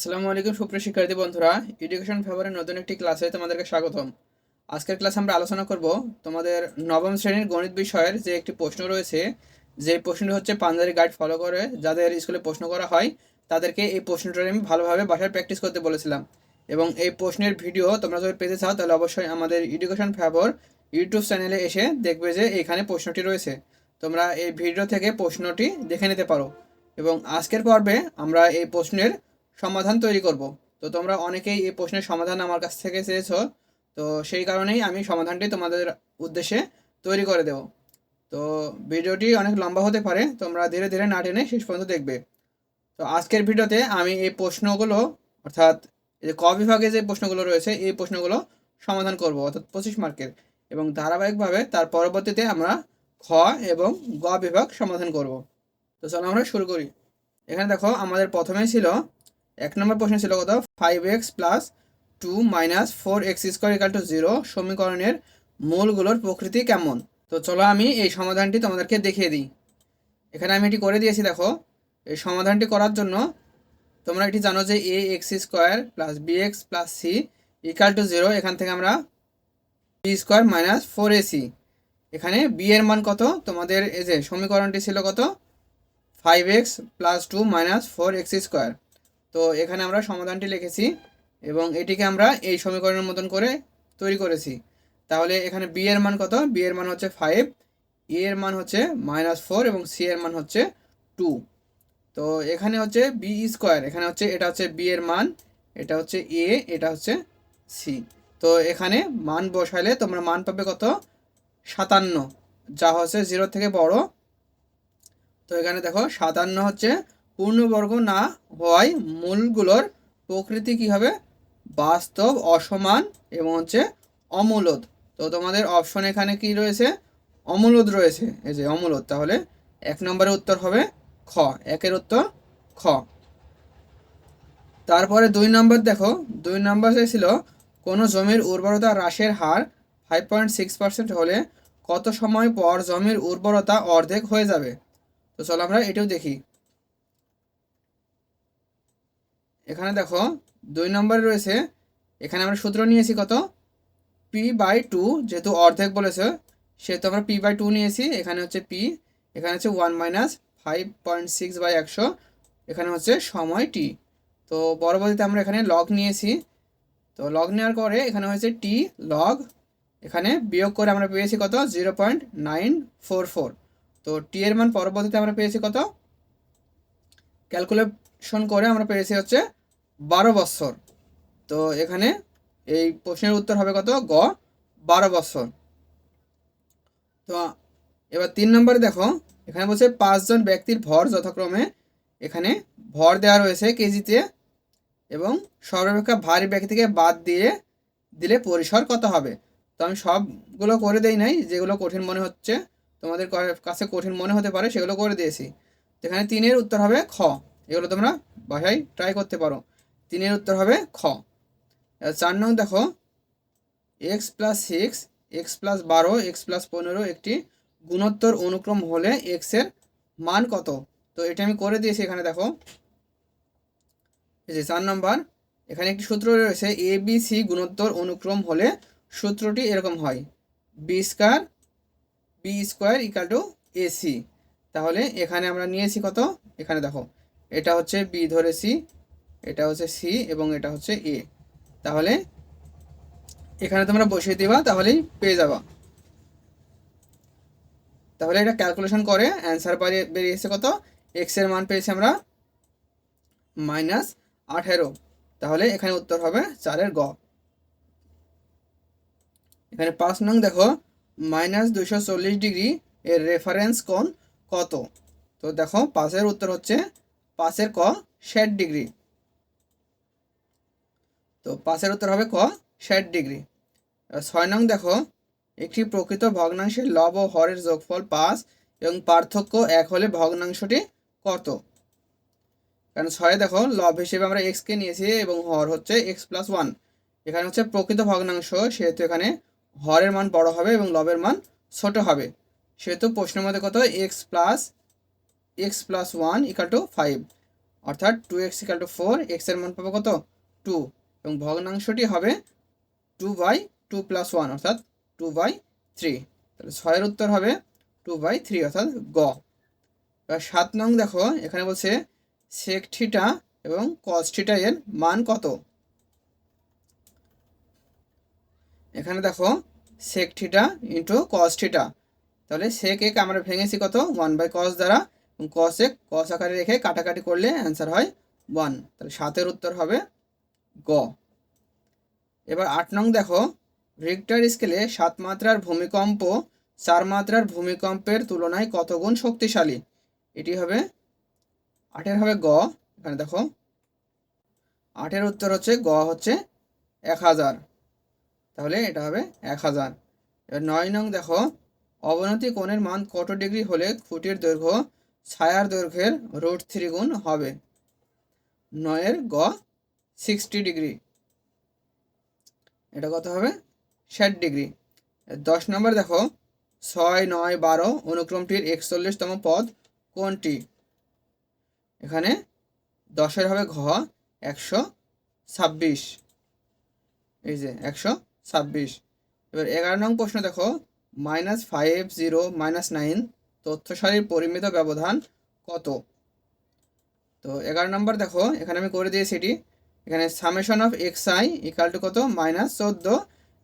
আসসালামু আলাইকুম সুপ্রিয় শিক্ষার্থী বন্ধুরা এডুকেশন ফেভারের নতুন একটি ক্লাসে তোমাদেরকে স্বাগতম। আজকের ক্লাসে আমরা আলোচনা করব তোমাদের নবম শ্রেণির গণিত বিষয়ের যে একটি প্রশ্ন রয়েছে, যে প্রশ্নটি হচ্ছে পাঞ্জাবি গাইড ফলো করে, যাদের স্কুলে প্রশ্ন করা হয়, তাদেরকে এই প্রশ্নটা আমি ভালোভাবে বাসায় প্র্যাকটিস করতে বলেছিলাম। এবং এই প্রশ্নের ভিডিও তোমরা যদি পেতে চাও, তাহলে অবশ্যই আমাদের এডুকেশন ফেভার ইউটিউব চ্যানেলে এসে দেখবে যে এখানে প্রশ্নটি রয়েছে। তোমরা এই ভিডিও থেকে প্রশ্নটি দেখে নিতে পারো। এবং আজকের পর্বে আমরা এই প্রশ্নের সমাধান তৈরি করব। তো তোমরা অনেকেই এই প্রশ্নের সমাধান আমার কাছ থেকে চেয়েছো। তো সেই কারণেই আমি সমাধানটি তোমাদের উদ্দেশ্যে তৈরি করে দেব। তো ভিডিওটি অনেক লম্বা হতে পারে, তোমরা ধীরে ধীরে না টেনে শেষ পর্যন্ত দেখবে। তো আজকের ভিডিওতে আমি এই প্রশ্নগুলো, অর্থাৎ যে ক বিভাগে যে প্রশ্নগুলো রয়েছে, এই প্রশ্নগুলো সমাধান করব, অর্থাৎ পঁচিশ মার্কের। এবং ধারাবাহিকভাবে তার পরবর্তীতে আমরা খ এবং গ বিভাগ সমাধান করব। তো চলো আমরা শুরু করি। এখানে দেখো, আমাদের প্রথমেই ছিল এক নম্বর প্রশ্ন ছিল কত? Five x plus two minus four x square equal to zero সমীকরণের মূলগুলোর প্রকৃতি কেমন? তো চলো আমি এই সমাধানটি তোমাদেরকে দেখিয়ে দিই। এখানে আমি এটি করে দিয়েছি, দেখো। এই সমাধানটি করার জন্য তোমরা এটি জানো যে a x square plus b x plus c equal to zero এখান থেকে আমরা b square minus four a c এখানে বি এর মান কত? তোমাদের এই যে সমীকরণটি ছিল কত? Five x plus two minus four x square তো এখানে আমরা সমাধানটি লিখেছি এবং এটিকে আমরা এই সমীকরণের মতন করে তৈরি করেছি। তাহলে এখানে বি এর মান কত? বি এর মান হচ্ছে ফাইভ এ এর মান হচ্ছে মাইনাস ফোর এবং সি এর মান হচ্ছে টু তো এখানে হচ্ছে বি স্কোয়ার এখানে হচ্ছে, এটা হচ্ছে বি এর মান, এটা হচ্ছে এ এটা হচ্ছে সি তো এখানে মান বসাইলে তোমরা মান পাবে কত? সাতান্ন, যা হচ্ছে জিরো থেকে বড়। তো এখানে দেখো, সাতান্ন হচ্ছে পূর্ণবর্গ না হওয়ায় মূলগুলোর প্রকৃতি কী হবে বাস্তব, অসমান এবং হচ্ছে অমূলদ। তো তোমাদের অপশন এখানে কি রয়েছে? অমূলদ রয়েছে। এই যে অমূলদ, তাহলে এক নম্বরের উত্তর হবে খ। একের উত্তর খ। তারপরে দুই নম্বর দেখো। দুই নম্বর ছিল, কোনো জমির উর্বরতা হ্রাসের হার ফাইভ পয়েন্ট সিক্স পার্সেন্ট হলে কত সময় পর জমির উর্বরতা অর্ধেক হয়ে যাবে? তো চলো আমরা এটাও দেখি। এখানে দেখো, দুই নম্বরে রয়েছে, এখানে আমরা সূত্র নিয়েছি কত? পি বাই টু যেহেতু অর্ধেক বলেছে, সেহেতু আমরা পি বাই টু নিয়েছি, এখানে হচ্ছে পি এখানে হচ্ছে one minus five point six by একশো, এখানে হচ্ছে সময় টি তো পরবর্তীতে আমরা এখানে লগ নিয়েছি, তো লগ নেওয়ার পরে এখানে হয়েছে টি লগ এখানে বিয়োগ করে আমরা পেয়েছি কত? Zero point nine four four তো টি এর মান পরবর্তীতে আমরা পেয়েছি কত? ক্যালকুলেশন করে আমরা পেয়েছি হচ্ছে বারো বছর। তো এখানে এই প্রশ্নের উত্তর হবে কত? গ, বারো বছর। তো এবার তিন নম্বরে দেখো, এখানে বলছে পাঁচজন ব্যক্তির ভর যথাক্রমে এখানে ভর দেওয়া রয়েছে কেজিতে এবং সর্বাপেক্ষা ভারী ব্যক্তিকে বাদ দিয়ে দিলে পরিসর কত হবে? তো আমি সবগুলো করে দেই নাই, যেগুলো কঠিন মনে হচ্ছে, তোমাদের কাছে কঠিন মনে হতে পারে সেগুলো করে দিয়েছি। এখানে তিনের উত্তর হবে খ। এগুলো তোমরা বাসায় ট্রাই করতে পারো। তিনের উত্তর হবে খ। চার নং দেখো x plus six x plus বারো এক্স প্লাস পনেরো একটি গুণোত্তর অনুক্রম হলে এক্সের মান কত? তো এটা আমি করে দিয়েছি এখানে দেখো। এই যে চার নম্বর, এখানে একটি সূত্র রয়েছে এ বি সি গুণোত্তর অনুক্রম হলে সূত্রটি এরকম হয় b square b square equal to a c তাহলে এখানে আমরা নিয়েছি কত? এখানে দেখো, এটা হচ্ছে বি ধরেছি এটা হচ্ছে সি এবং এটা হচ্ছে এ। তাহলে এখানে তোমরা বসিয়ে দিবা, তাহলেই পেয়ে যাবা। তাহলে এটা ক্যালকুলেশন করে অ্যান্সার বেরিয়েছে কত? এক্সের মান পেয়েছি আমরা মাইনাস আঠেরো। তাহলে এখানে উত্তর হবে চারের গ। এখানে পাঁচ নং দেখো মাইনাস দুশো চল্লিশ ডিগ্রি এর রেফারেন্স কোণ কত? তো দেখো, পাঁচের উত্তর হচ্ছে, পাঁচের ক ষাট ডিগ্রি তো পাঁচের উত্তর হবে ক, ষাট ডিগ্রি। ছয় নং দেখো, একটি প্রকৃত ভগ্নাংশের লব ও হরের যোগফল পাঁচ এবং পার্থক্য এক হলে ভগ্নাংশটি কত? কারণ ছয়ে দেখো, লব হিসেবে আমরা এক্সকে নিয়েছি এবং হর হচ্ছে এক্স প্লাস ওয়ান এখানে হচ্ছে প্রকৃত ভগ্নাংশ, সেহেতু এখানে হরের মান বড় হবে এবং লবের মান ছোট হবে। সেহেতু প্রশ্নের মধ্যে কত? X plus x plus one equal to five অর্থাৎ two x equal to four এক্সের মান পাবো কত? টু এবং ভগ্নাংশটি হবে two by two plus one অর্থাৎ টু বাই থ্রি তাহলে ছয়ের উত্তর হবে টু বাই থ্রি অর্থাৎ গ। এবার সাত নং দেখো, এখানে বলছে সেক থিটা এবং কস থিটা এর মান কত? এখানে দেখো sec theta into cos theta তাহলে সেক এক আমরা ভেঙেছি কত? ওয়ান বাই কস দ্বারা। এবং কস এক কস আকারে রেখে কাটাকাটি করলে অ্যান্সার হয় ওয়ান তাহলে সাতের উত্তর হবে গ। এবার আট নং দেখো। রিক্টার স্কেলে সাত মাত্রার ভূমিকম্প, চার মাত্রার ভূমিকম্পের তুলনায় কত গুণ শক্তিশালী? এটি হবে আটের হবে গ, এখানে দেখো। আটের উত্তর হচ্ছে গ হচ্ছে এক হাজার। তাহলে এটা হবে এক হাজার। এবার নয় নং দেখো। অবনতি কোণের মান কত ডিগ্রি হলে খুঁটির দৈর্ঘ্য, ছায়ার দৈর্ঘ্যের রুট থ্রি গুণ হবে? নয়ের গ সিক্সটি ডিগ্রি। এটা কত হবে? ষাট ডিগ্রি। দশ নম্বর দেখো, ছয়, নয়, বারো অনুক্রমটির একচল্লিশতম পদ কোনটি? এখানে দশের হবে ঘ, একশো ছাব্বিশ। এই যে, একশো ছাব্বিশ। এবার এগারো নং প্রশ্ন দেখো, minus five, zero, minus nine তথ্য সারির পরিমিত ব্যবধান কত? তো এগারো নম্বর দেখো, এখানে আমি করে দিয়েছি এটি। এখানে summation of x i equal to কত? মাইনাস চোদ্দ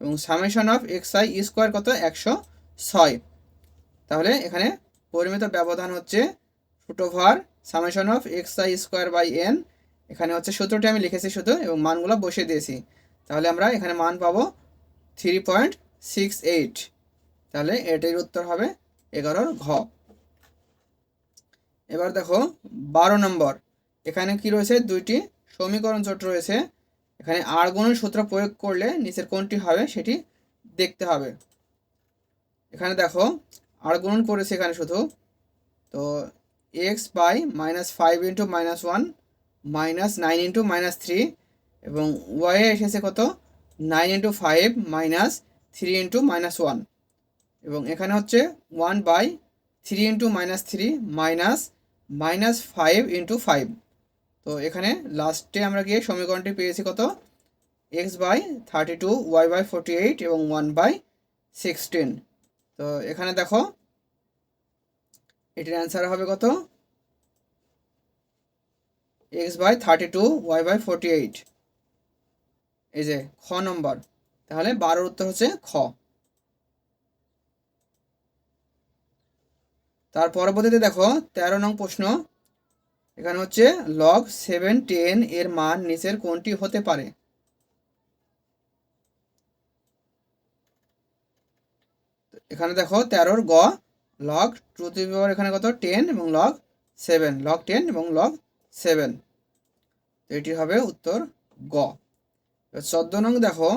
এবং summation of x i square কত? একশো ছয়। তাহলে এখানে পরিমিত ব্যবধান হচ্ছে root over summation of x i square by n এখানে হচ্ছে সূত্রটি আমি লিখেছি শুধু এবং মানগুলো বসিয়ে দিয়েছি। তাহলে আমরা এখানে মান পাবো থ্রি পয়েন্ট সিক্স এইট তাহলে এটির উত্তর হবে এগারোর ঘ। এবার দেখো, বারো নম্বর। এখানে কি রয়েছে? দুইটি সমীকরণ জোট রয়েছে। এখানে আর সূত্র প্রয়োগ করলে নিচের কোনটি হবে, সেটি দেখতে হবে। এখানে দেখো আর করেছে এখানে শুধু। তো x by minus five into minus one minus nine into minus three এবং ওয়াইয়ে এসেছে কত? Nine into five minus three into minus one এবং এখানে হচ্ছে one by three into minus three minus minus five into five তো এখানে লাস্টে আমরা গিয়ে সমীকরণটি পেয়েছি কত? X by thirty two y by forty eight এবং ওয়ান বাই সিক্সটিন তো এখানে দেখো, এটির অ্যান্সার হবে কত? X by thirty two y by forty eight এই যে খ নম্বর, তাহলে বারোর উত্তর হচ্ছে খ। তার পরবর্তীতে দেখো, তেরো নং প্রশ্ন এখানে হচ্ছে লগ সেভেন টেন এর মান নিচের কোনটি হতে পারে? এখানে দেখো তেরোর গ লগ টু টু পাওয়ার এখানে কত? টেন এবং লগ সেভেন লগ টেন এবং লগ সেভেন এটি হবে উত্তর গ। চোদ্দ নং দেখো,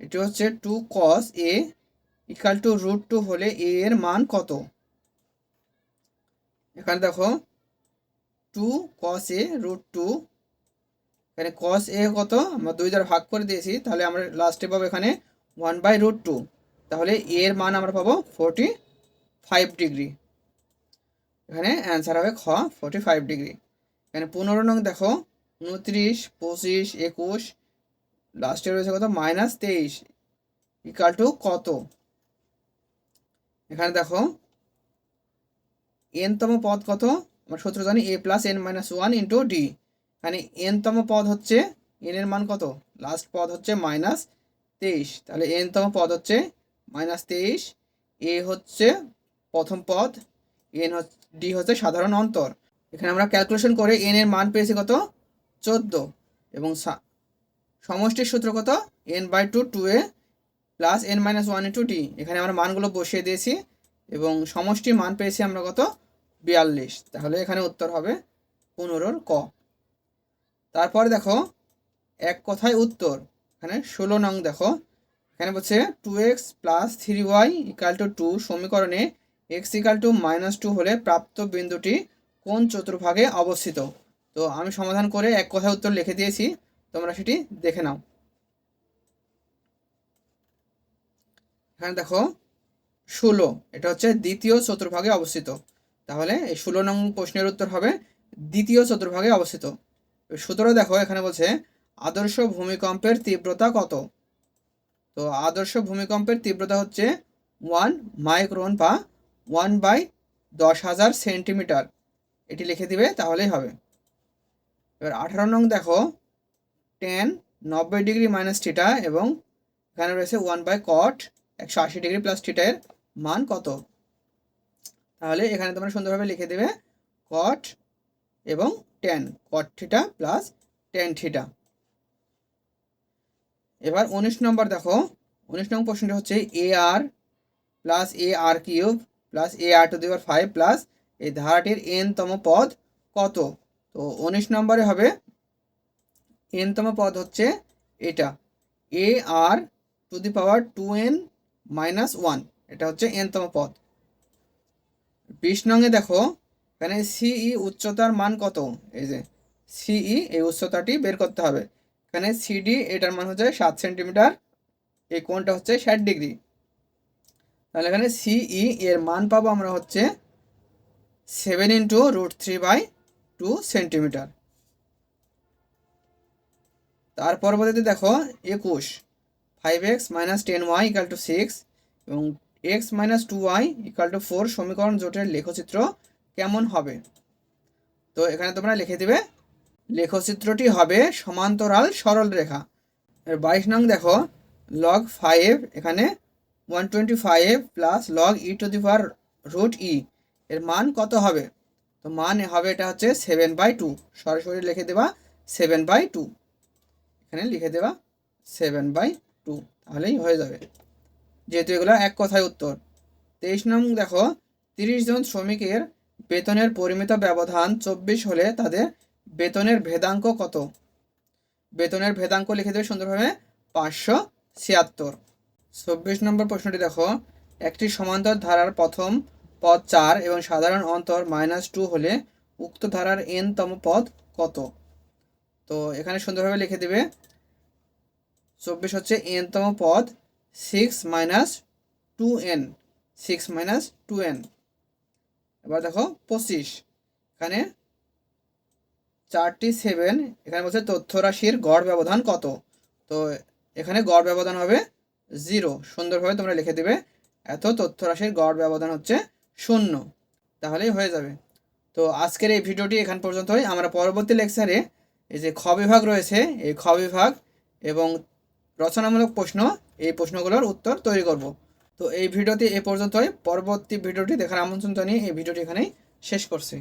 এটি হচ্ছে two cos a equal to root two হলে এ এর মান কত? এখানে দেখো two cos a root two এখানে কস এ কত? আমরা দুই দ্বারা ভাগ করে দিয়েছি, তাহলে আমরা লাস্টে পাবো এখানে ওয়ান বাই রুট টু তাহলে এর মান আমরা পাবো ফোরটি ফাইভ ডিগ্রি এখানে অ্যান্সার হবে খ ফোরটি ফাইভ ডিগ্রি এখানে পনেরো নং দেখো, উনত্রিশ, পঁচিশ, একুশ লাস্টে রয়েছে কত? মাইনাস তেইশ ইকাল টু কত? এখানে দেখো এনতম পদ কত? আমরা সূত্র জানি a plus n minus one into d এখানে এনতম পদ হচ্ছে এন এর মান কত? লাস্ট পদ হচ্ছে মাইনাস তেইশ। তাহলে এনতম পদ হচ্ছে মাইনাস তেইশ। এ হচ্ছে প্রথম পদ। এন হচ্ছে ডি হচ্ছে সাধারণ অন্তর। এখানে আমরা ক্যালকুলেশন করে এন এর মান পেয়েছি কত? চোদ্দ। এবং সমষ্টির সূত্র কত? N by two two a plus n minus one into d এখানে আমরা মানগুলো বসিয়ে দিয়েছি। এবং সমষ্টির মান পেয়েছি আমরা কত? বিয়াল্লিশ। তাহলে এখানে উত্তর হবে পনেরোর ক। তারপর দেখো, এক কথায় উত্তর। এখানে ষোলো নং দেখো, এখানে বলছে two x plus three y equal to two সমীকরণে x equal to minus two হলে প্রাপ্ত বিন্দুটি কোন চতুর্ভাগে অবস্থিত? তো আমি সমাধান করে এক কথায় উত্তর লিখে দিয়েছি, তোমরা সেটি দেখে নাও। এখানে দেখো, ষোলো, এটা হচ্ছে দ্বিতীয় চতুর্ভাগে অবস্থিত। তাহলে এই ষোলো নং প্রশ্নের উত্তর হবে দ্বিতীয় চতুর্ভাগে অবস্থিত। সূত্র দেখো, এখানে বলছে, আদর্শ ভূমিকম্পের তীব্রতা কত? তো আদর্শ ভূমিকম্পের তীব্রতা হচ্ছে ওয়ান মাইক্রোন বা ওয়ান বাই দশ হাজার সেন্টিমিটার। এটি লিখে দিবে, তাহলেই হবে। এবার আঠারো নং দেখো, টেন নব্বই ডিগ্রি মাইনাস থিটা এবং এখানে রয়েছে ওয়ান বাই কট, একশো আশি ডিগ্রি প্লাস থিটার মান কত? তাহলে এখানে তোমরা সুন্দরভাবে লিখে দেবে কট এবং tan cot theta plus tan theta এবার উনিশ নম্বর দেখো, উনিশ নম্বর প্রশ্নটা হচ্ছে a r plus a r cube plus a r to the power five plus এই ধারাটির এনতম পদ কত? তো উনিশ নম্বরে হবে এনতম পদ হচ্ছে এটা a r to the power two n minus one এটা হচ্ছে এনতম পদ। বিশ নঙে দেখো, এখানে সিই উচ্চতার মান কত? এই যে সিই এই উচ্চতাটি বের করতে হবে। এখানে সিডি এটার মান হচ্ছে সাত সেন্টিমিটার, এই কোণটা হচ্ছে ষাট ডিগ্রি। তাহলে এখানে সিই এর মান পাবো আমরা হচ্ছে seven into root three by two centimetre. তার পরবর্তীতে দেখো, একুশ, five x minus ten y equal to six এবং x minus two y equal to four সমীকরণ জোটের লেখচিত্র কেমন হবে? তো এখানে তোমরা লিখে দিবে, লেখচিত্রটি হবে সমান্তরাল সরল রেখা। এর বাইশ নং দেখো লগ ফাইভ এখানে one twenty five plus log e to the power root e এর মান কত হবে? তো মান হবে এটা হচ্ছে সেভেন বাই টু সরাসরি লিখে দেবা সেভেন বাই টু এখানে লিখে দেবা সেভেন বাই টু তাহলেই হয়ে যাবে। যেহেতু এগুলো এক কথায় উত্তর। তেইশ নং দেখো, তিরিশ জন শ্রমিকের বেতনের পরিমিত ব্যবধান চব্বিশ হলে তাদের বেতনের ভেদাঙ্ক কত? বেতনের ভেদাঙ্ক লিখে দেবে সুন্দরভাবে পাঁচশো ছিয়াত্তর। চব্বিশ নম্বর প্রশ্নটি দেখো, একটি সমান্তর ধারার প্রথম পদ চার এবং সাধারণ অন্তর মাইনাস টু হলে উক্ত ধারার এনতম পদ কত? তো এখানে সুন্দরভাবে লিখে দেবে, চব্বিশ হচ্ছে এনতম পদ six minus two n six minus two n এবার দেখো, পঁচিশ। এখানে চারটি সেভেন এখানে বলছে তথ্য রাশির গড় ব্যবধান কত? তো এখানে গড় ব্যবধান হবে জিরো সুন্দরভাবে তোমরা লিখে দেবে, এত তথ্য রাশির গড় ব্যবধান হচ্ছে শূন্য। তাহলেই হয়ে যাবে। তো আজকের এই ভিডিওটি এখান পর্যন্তই। আমরা পরবর্তী লেকচারে এই যে খ বিভাগ রয়েছে, এই খ বিভাগ এবং রচনামূলক প্রশ্ন, এই প্রশ্নগুলোর উত্তর তৈরি করব। তো এই ভিডিওটি এ পর্যন্তই। পরবর্তী ভিডিওটি দেখার আমন্ত্রণ জানিয়ে এই ভিডিওটি এখানেই শেষ করছি।